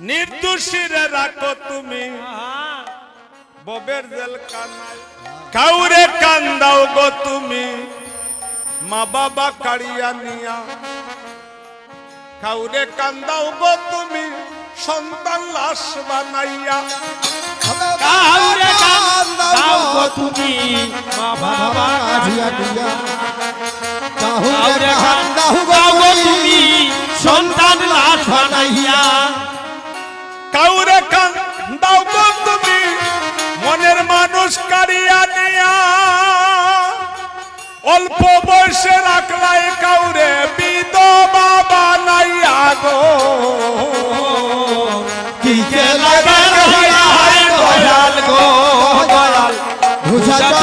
নির্দোষীরে রাখো তুমি। ববের জেল কাউরে কান্দাও গো তুমি। মা বাবা কাড়িয়া নিয়া। কাউরে কান্দাও গো তুমি। সন্তান লাশ বানাইয়া। কাউরে দাও গো তুমি। মা বাবা কাজিয়া দিয়া। অল্প বয়সে রাখলাই কাউরে বিধবা বানাইয়া গো। কি যে লাগে রহিয়া দয়াল গো দয়াল। বুঝা যত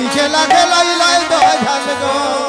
পিছে লাগে লাই লাই দয় ভাসে গো।